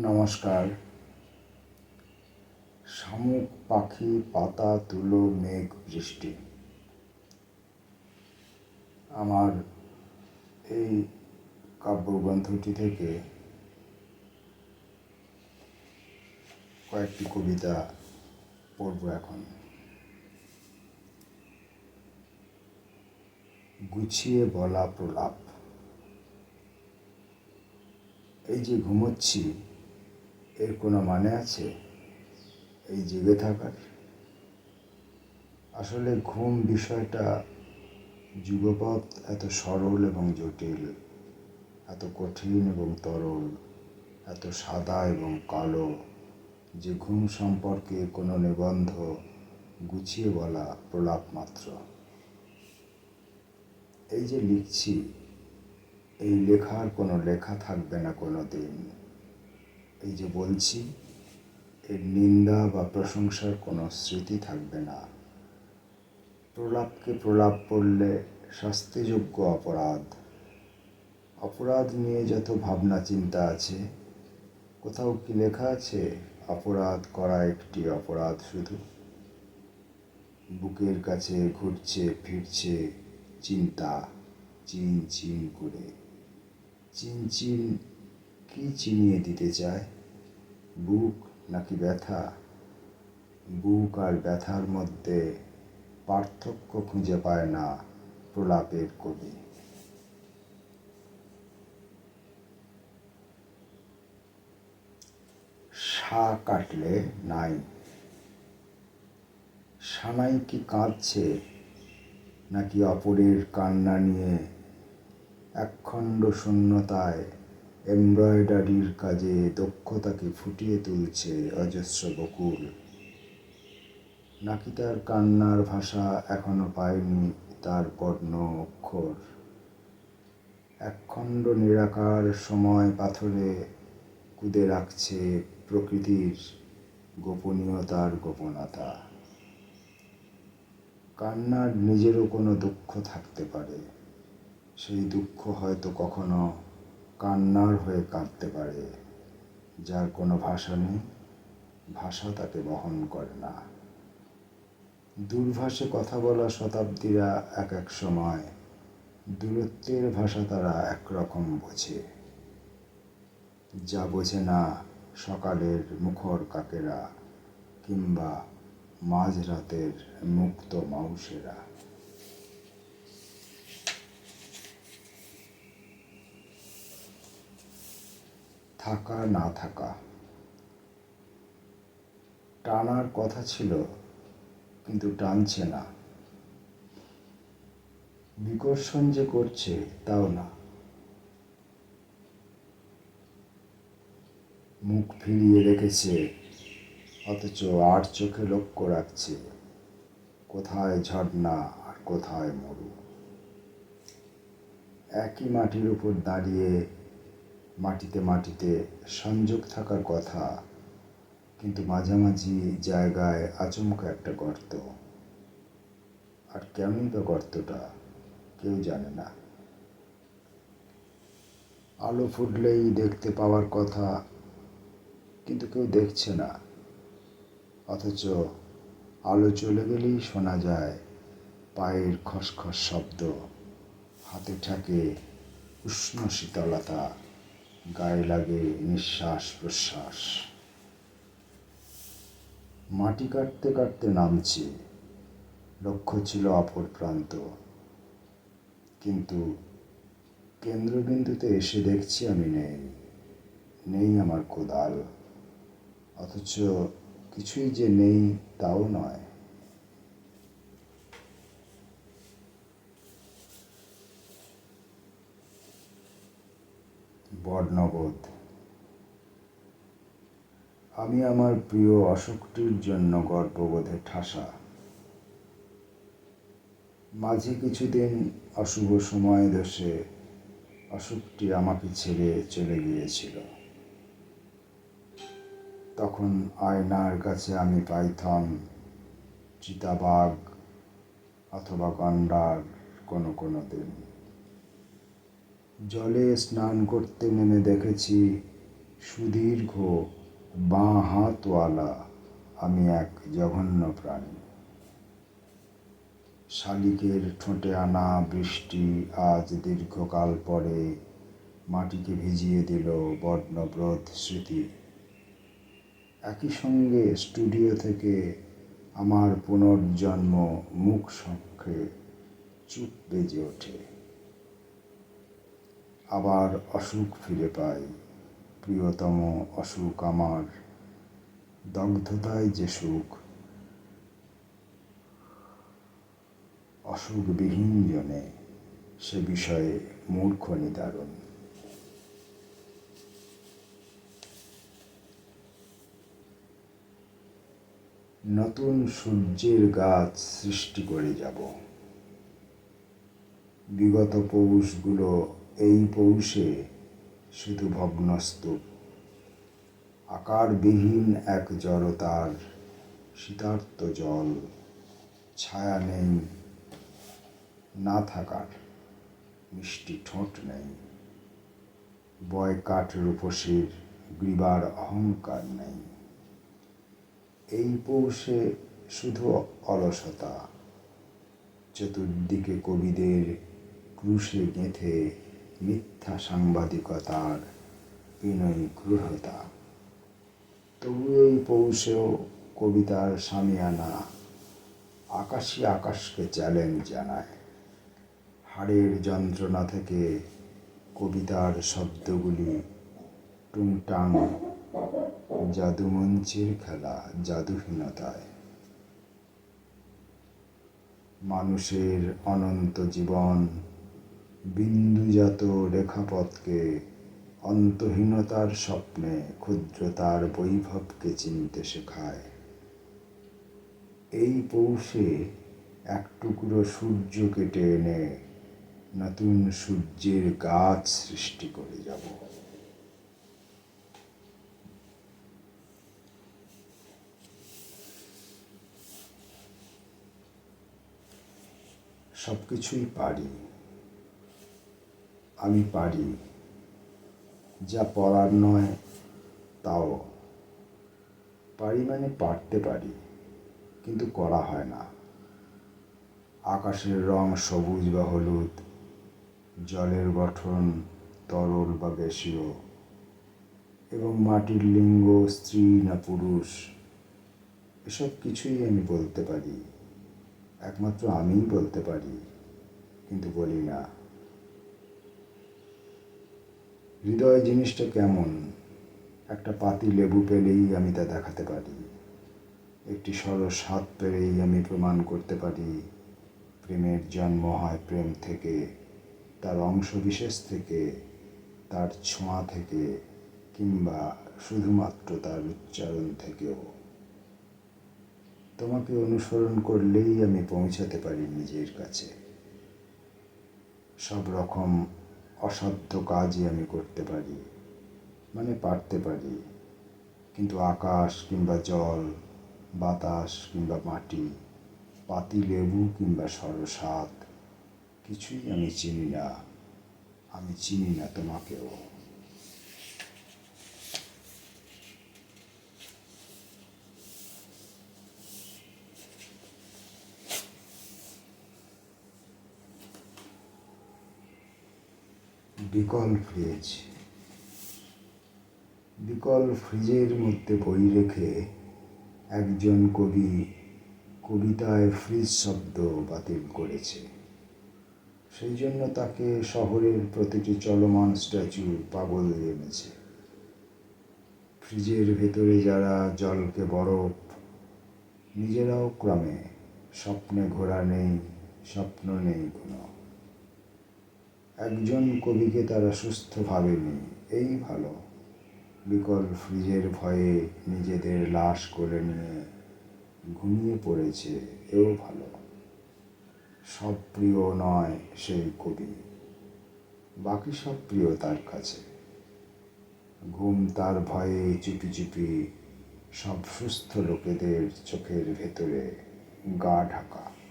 নমস্কার। শামুক পাখি, পাতা তুলো মেঘ, বৃষ্টি। আমার এই কাব্যগ্রন্থটি থেকে কয়েকটি কবিতা পড়ব এখন। গুছিয়ে বলা প্রলাপ। এই যে ঘুমোচ্ছি এর কোনো মানে আছে? এই জেগে থাকার? আসলে ঘুম বিষয়টা যুগপৎ এত সরল এবং জটিল, এত কঠিন এবং তরল, এত সাদা এবং কালো যে ঘুম সম্পর্কে কোনো নিবন্ধ গুছিয়ে বলা প্রলাপ মাত্র। এই যে লিখছি, এই লেখার কোনো লেখা থাকবে না কোনো দিন। এই যে বলছি, এর নিন্দা বা প্রশংসার কোনো স্মৃতি থাকবে না। প্রলাপকে প্রলাপ পড়লে শাস্তিযোগ্য অপরাধ। অপরাধ নিয়ে যত ভাবনা চিন্তা আছে, কোথাও কি লেখা আছে, অপরাধ করা একটি অপরাধ শুধু? বুকের কাছে ঘুরছে, ফিরছে চিন্তা, চিন চিন করে। চিন চিন কি চিনিয়ে দিতে চায়? বুক নাকি ব্যথা? বুক আর ব্যথার মধ্যে পার্থক্য খুঁজে পায় না প্রলাপের কবি। সা কাটলে নাই। সানাই কি কাঁদছে? নাকি অপরের কান্না নিয়ে একখণ্ড শূন্যতায় এমব্রয়ডারির কাজে দক্ষতাকে ফুটিয়ে তুলছে অজস্র বকুল। নাকি তার কান্নার ভাষা এখনও পায়নি তার বর্ণ অক্ষর। একখণ্ড নিরাকার সময় পাথরে কুদে রাখছে প্রকৃতির গোপনীয়তার গোপনতা। কান্নার নিজেরও কোনো দুঃখ থাকতে পারে। সেই দুঃখ হয়তো কখনো কান্নার হয়ে কাঁদতে পারে, যার কোনো ভাষা নেই, ভাষা তাকে বহন করে না। দূরভাষে কথা বলা শতাব্দীরা এক এক সময় দূরত্বের ভাষা তারা একরকম বোঝে। যা বোঝে না সকালের মুখর কাকেরা কিংবা মাঝরাতের মুক্ত মাউসেরা। থাকা, না থাকা। টানার কথা ছিল, কিন্তু টানছে না। বিকর্ষণ যে করছে, তাও না। মুখ ফিরিয়ে রেখেছে, অথচ আর চোখে লক্ষ্য রাখছে, কোথায় ঝর্ণা আর কোথায় মরু। একই মাটির উপর দাঁড়িয়ে মাটিতে মাটিতে সংযোগ থাকার কথা, কিন্তু মাঝামাঝি জায়গায় আচমকা একটা গর্ত। আর কেমনই বা গর্তটা, কেউ জানে না। আলো ফুটলেই দেখতে পাওয়ার কথা, কিন্তু কেউ দেখছে না। অথচ আলো চলে গেলেই শোনা যায়, পায়ের খসখস শব্দ, হাতে ঠাকে উষ্ণ শীতলতা। গায়ে লাগে নিঃশ্বাস প্রশ্বাস। মাটি কাটতে কাটতে নামছি। লক্ষ্য ছিল অপর প্রান্ত। কিন্তু কেন্দ্রবিন্দুতে এসে দেখছি আমি নেই। নেই আমার কোদাল। অথচ কিছুই যে নেই তাও নয়। বর্ণবোধ। আমি আমার প্রিয় অশোকটির জন্য গর্ববোধে ঠাসা। মাঝে কিছুদিন অশুভ সময় দোষে অশোকটি আমাকে ছেড়ে চলে গিয়েছিল। তখন আয়নার কাছে আমি পাইথন চিতাবাঘ অথবা গন্ডার কোনো কোনো দিন। জলে স্নান করতে নেমে দেখেছি সুদীর্ঘ বাঁ হাতওয়ালা আমি এক জঘন্য প্রাণী। শালিকের ঠোঁটে আনা বৃষ্টি আজ দীর্ঘকাল পরে মাটিকে ভিজিয়ে দিল বর্ণব্রত স্মৃতি। একই সঙ্গে স্টুডিও থেকে আমার পুনর্জন্ম মুখ সক্ষে চুপ বেজে ওঠে। আবার অসুখ ফিরে পাই। প্রিয়তম অসুখ আমার দগ্ধতায় যে সুখ। অসুখবিহীন জনে সে বিষয়ে মূর্খ নিদারণ। নতুন সূর্যের গাছ সৃষ্টি করে যাব। বিগত পৌষগুলো এই পৌষে শুধু ভগ্নস্তূপ। আকারবিহীন এক জড়তার শীতার্ত জল, ছায়া নেই, না থাকার মিষ্টি ঠোঁট নেই। বয়কাট রূপসীর গ্রীবার অহংকার নেই। এই পৌষে শুধু অলসতা, চতুর্দিকে কবিদের ক্রুশে গেঁথে মিথ্যা সাংবাদিকতার বিনয়ী ক্রূরতা। তবু এই পৌষেও কবিতার সামিয়ানা আকাশই আকাশকে চ্যালেঞ্জ জানায়। হাড়ের যন্ত্রণা থেকে কবিতার শব্দগুলি টুংটাং জাদুমঞ্চের খেলা জাদুহীনতায়। মানুষের অনন্ত জীবন বিন্দুজাত রেখাপথকে, অন্তহীনতার স্বপ্নে ক্ষুদ্রতার বৈভবকে চিনতে শেখায়। এই পৌষে এক টুকরো সূর্য কেটে এনে নতুন সূর্যের গাছ সৃষ্টি করে যাব। সব কিছুই পারি। আমি পারি। যা পড়ার নয়, তাও। পারি মানে পারতে পারি, কিন্তু করা হয় না। আকাশের রং সবুজ বা হলুদ, জলের গঠন তরল বা গ্যাসীয়, এবং মাটির লিঙ্গ, স্ত্রী না পুরুষ, এসব কিছুই আমি বলতে পারি। একমাত্র আমিই বলতে পারি, কিন্তু বলি না। হৃদয় জিনিসটা কেমন? একটা পাতি লেবু পেলেই আমি তা দেখাতে পারি। একটি সরস হাত পেলেই আমি প্রমাণ করতে পারি। প্রেমের জন্ম হয় প্রেম থেকে, তার অংশ বিশেষ থেকে, তার ছোঁয়া থেকে, কিংবা শুধুমাত্র তার উচ্চারণ থেকেও। তোমাকে অনুসরণ করলেই আমি পৌঁছাতে পারি নিজের কাছে। সব রকম অসাধ্য কাজই আমি করতে পারি মানে পারতে পারি। কিন্তু আকাশ কিংবা জল, বাতাস কিংবা মাটি, পাতি লেবু কিংবা সরসাত কিছুই আমি চিনি না। আমি চিনি না তোমাকেও। বিকল ফ্রিজ। বিকল ফ্রিজের মধ্যে বই রেখে একজন কবি কবিতায় ফ্রিজ শব্দ বাতিল করেছে। সেই জন্য তাকে শহরের প্রতিটি চলমান স্ট্যাচু পাগল জেনেছে ফ্রিজের ভেতরে যারা জলকে বরফ, নিজেরাও ক্রমে স্বপ্নে ঘোরা নেই, স্বপ্ন নেই কোনো। একজন কবিকে তারা সুস্থ ভাবেনি এই ভালো। বিকল ফ্রিজের ভয়ে নিজেদের লাশ করে নিয়ে ঘুমিয়ে পড়েছে, এও ভালো। সব প্রিয় নয় সেই কবি। বাকি সব প্রিয় তার কাছে। ঘুম তার ভয়ে চুপি চুপি সব সুস্থ লোকেদের চোখের ভেতরে গা ঢাকা।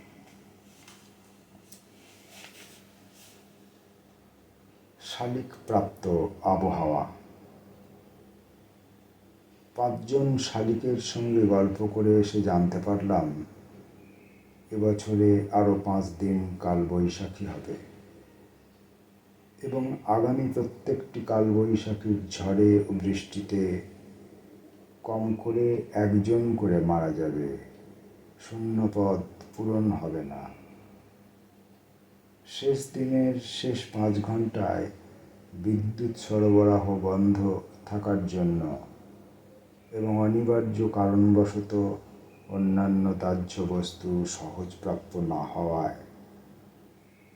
শালিক প্রাপ্ত আবহাওয়া। পাঁচজন শালিকের সঙ্গে গল্প করে এসে জানতে পারলাম, এবছরে আরও পাঁচ দিন কালবৈশাখী হবে। এবং আগামী প্রত্যেকটি কালবৈশাখীর ঝড়ে ও বৃষ্টিতে কম করে একজন করে মারা যাবে। শূন্যপদ পূরণ হবে না। শেষ দিনের শেষ পাঁচ ঘন্টায় বিদ্যুৎ সরবরাহ বন্ধ থাকার জন্য এবং অনিবার্য কারণবশত অন্যান্য দাহ্য বস্তু সহজপ্রাপ্য না হওয়ায়।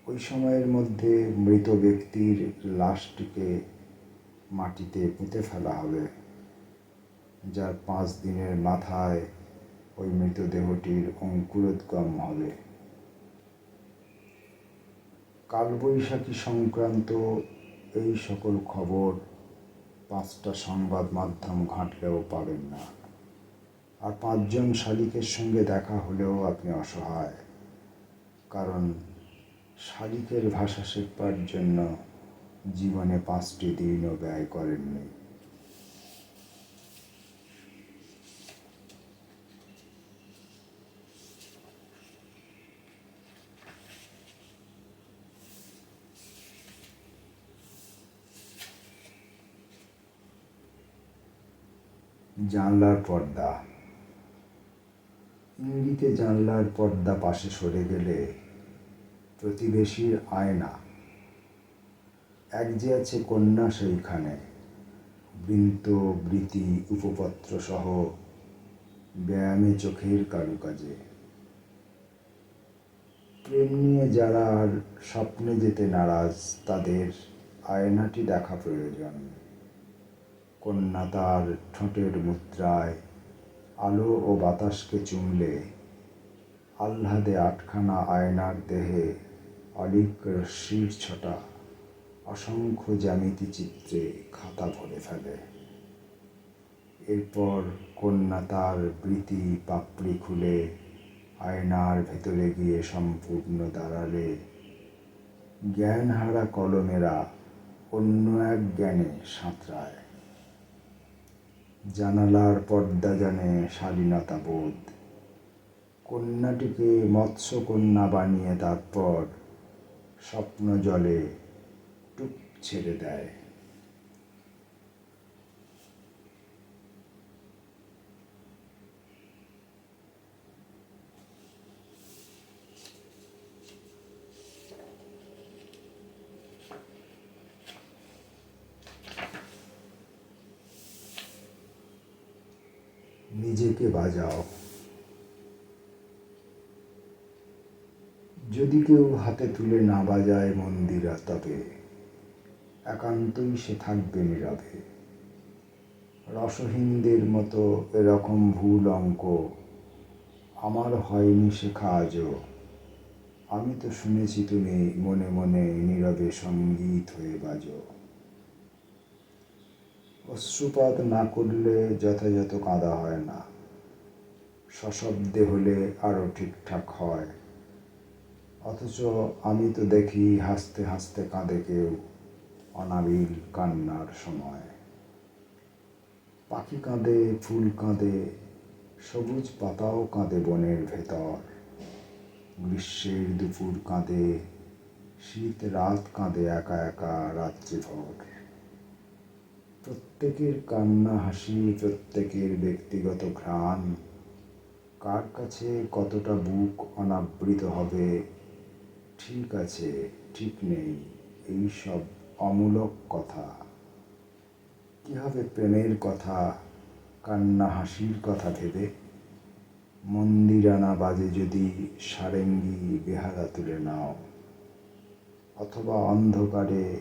ওই সময়ের মধ্যে মৃত ব্যক্তির লাশটিকে মাটিতে পুঁতে ফেলা হবে, যার পাঁচ দিনের মাথায় ওই মৃতদেহটির অঙ্কুরোদ্গম হবে। কালবৈশাখী সংক্রান্ত এই সকল খবর পাঁচটা সংবাদ মাধ্যম ঘাঁটলেও পাবেন না। আর পাঁচজন শালিকের সঙ্গে দেখা হলেও আপনি অসহায়। কারণ শালিকের ভাষা শেখবার জন্য জীবনে পাঁচটি দিনও ব্যয় করেননি। জানলার পর্দা। ইঙ্গিতে জানলার পর্দা পাশে সরে গেলে প্রতিবেশীর আয়না। এক যে আছে কন্যা সেইখানে। বৃন্ত বৃতি উপপত্র সহ ব্যায়ামে চোখের কারুকাজে। প্রেম নিয়ে যারা আর স্বপ্নে যেতে নারাজ, তাদের আয়নাটি দেখা প্রয়োজন। কন্যা তার ঠোঁটের মুদ্রায় আলো ও বাতাসকে চুমলে। আহ্লাদে আটখানা আয়নার দেহে অলিক রশ্মির ছটা অসংখ্য জ্যামিতি চিত্রে খাতা ভরে ফেলে। এরপর কন্যা তার বৃতি পাপড়ি খুলে আয়নার ভেতরে গিয়ে সম্পূর্ণ দাঁড়ালে। জ্ঞানহারা কলমেরা অন্য এক জ্ঞানে সাঁতরায়। জানালার পর্দা জানে শালীনতা বোধ। কন্যাটিকে মৎস্যকন্যা বানিয়ে তারপর স্বপ্ন জলে টুপ ছেড়ে দেয়। নিজেকে বাজাও। যদি কেউ হাতে তুলে না বাজায় মন্দিরা তবে, একান্তই সে থাকবে নীরবে। রসহীনদের মতো এরকম ভুল অঙ্ক আমার হয়নি শেখা আজও। আমি তো শুনেছি তুমি মনে মনে নীরবে সংগীত হয়ে বাজো। অশ্রুপাত না করলে যথাযথ কাঁদা হয় না। সশব্দে হলে আরও ঠিকঠাক হয়। অথচ আমি তো দেখি হাসতে হাসতে কাঁদে কেউ অনাবিল কান্নার সময়। পাখি কাঁদে, ফুল কাঁদে, সবুজ পাতাও কাঁদে বনের ভেতর। গ্রীষ্মের দুপুর কাঁদে, শীত রাত কাঁদে একা একা রাত্রিভর। প্রত্যেকের কান্না, হাসি, প্রত্যেকের ব্যক্তিগত ঘ্রাণ। কার কাছে কতটা বুক অনাবৃত হবে? ঠিক আছে, ঠিক নেই, এই সব অমূলক কথা। কি হবে প্রেমের কথা, কান্না, হাসির কথা ভেবে? মন্দিরানা বাজে যদি সারেঙ্গি বেহারা তুলে নাও। অথবা অন্ধকারে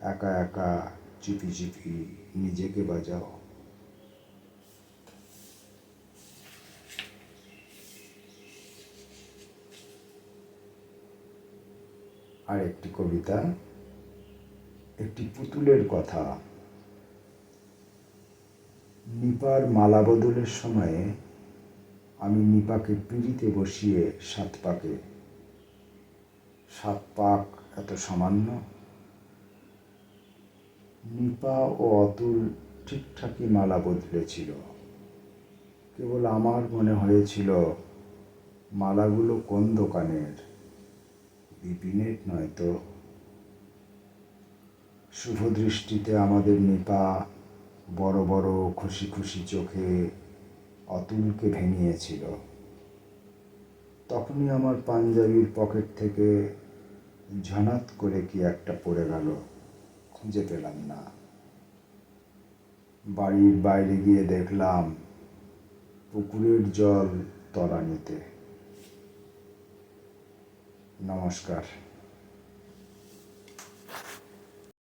একা একা চুপি চুপি নিজেকে বাজাও আর একটি কবিতা, একটি পুতুলের কথা। নিপার মালা বদলের সময়ে আমি নিপাকে পিড়িতে বসিয়ে সাত পাকে। সাত পাক এত সামান্য। নিপা ও অতুল ঠিকঠাকই মালা বদলেছিল। কেবল আমার মনে হয়েছিল, মালাগুলো কোন দোকানের? বিপিনের নয়তো শুভ দৃষ্টিতে আমাদের নিপা বড় বড় খুশি খুশি চোখে অতুলকে ভেঙিয়েছিল। তখনই আমার পাঞ্জাবির পকেট থেকে ঝনাত করে কি একটা পড়ে গেল। খুঁজে পেলাম না। বাড়ির বাইরে গিয়ে দেখলাম পুকুরের জল তরানিতে নমস্কার।